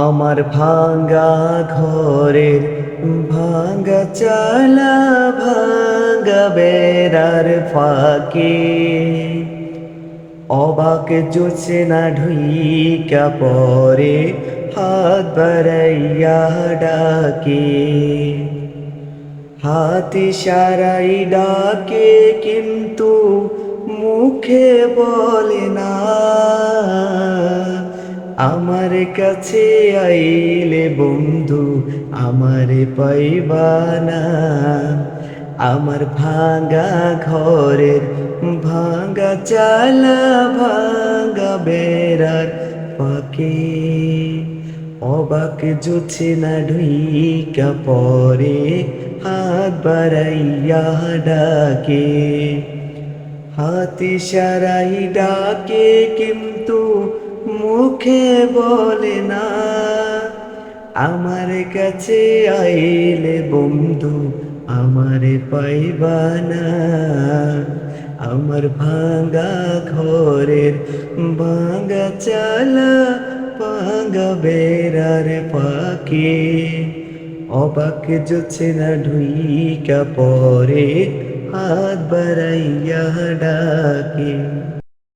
আমার ভাঙ্গা ঘরের ভাঙ্গা চালা, ভাঙ্গা বেড়ার ফাঁকে। অবাক জোছে না ঢুইকা পরে, হাত বাড়াইয়া ডাকে। হাতি সারাই ডাকে, কিন্তু মুখে বলে না। আমার কাছে আইলে বন্ধু, আমারে পাইবানা আমার ভাঙ্গা ঘরের ভাঙ্গা চালা ভাঙ্গা বেড়ার পাকে অবাক জুছে না ঢুইকা পরে হাত বাড়াইয়া ডাকে। হাতি সারাই ডাকে কিন্তু মুখে বলে না, আমার কাছে আইলে বন্ধু আমারে পাইবানা আমার ভাঙ্গা ঘরের ভাঙ্গা চালা ভাঙ্গা বেড়ার পাকে অবাক জোছে না ঢুইকা পরে, হাত বাড়াইয়া ডাকে।